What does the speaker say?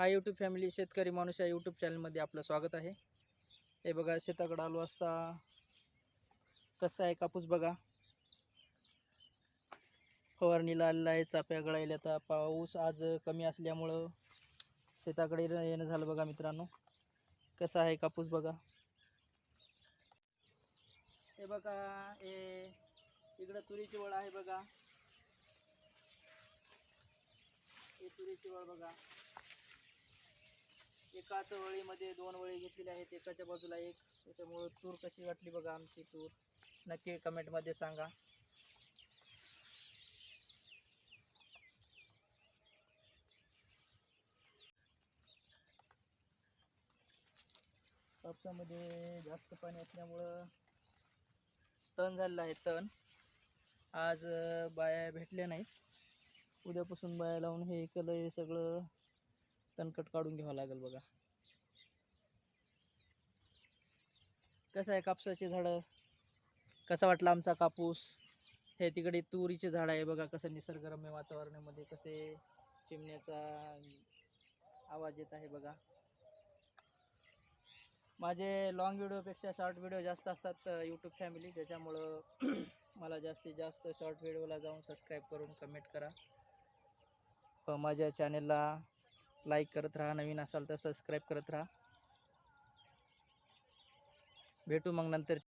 हा YouTube family शेतकरी माणूस या यूट्यूब चॅनलमध्ये आपलं स्वागत आहे. हे बघा शेताकडं आलो असता. कसं आहे कापूस बघा? फवारणीला आलेला आहे चाप्या गळायला आता. पाऊस आज कमी असल्यामुळं शेताकडे येणं येणं झालं बघा मित्रांनो. कसा आहे कापूस बघा? हे बघा हे इकडं तुरीची वळ आहे बघा. हे तुरीची वळ बघा. एकाच वळीमध्ये दोन वळी घेतलेले आहेत एकाच्या बाजूला एक. त्याच्यामुळं तूर कशी वाटली बघा आमची तूर. नक्की कमेंटमध्ये सांगा. कापसामध्ये जास्त पाणी असल्यामुळं तण झालेलं आहे तण. आज बाया भेटल्या नाहीत. उद्यापासून बाया लावून हे केलं हे सगळं तणकट काढून घ्यावं लागेल बघा. कसं आहे कापसाचे झाडं? कसा वाटला आमचा कापूस? हे तिकडे तुरीचे झाड आहे बघा कसं निसर्गरम्य वातावरणामध्ये कसे चिमण्याचा आवाज येत आहे बघा. माझे लॉंग व्हिडिओपेक्षा शॉर्ट व्हिडिओ जास्त असतात यूट्यूब फॅमिली त्याच्यामुळं मला जास्तीत जास्त शॉर्ट व्हिडिओला जाऊन सबस्क्राईब करून कमेंट करा. व माझ्या चॅनेलला लाईक करत राहा नवीन असाल तर सबस्क्राईब करत राहा. भेटू मग नंतर.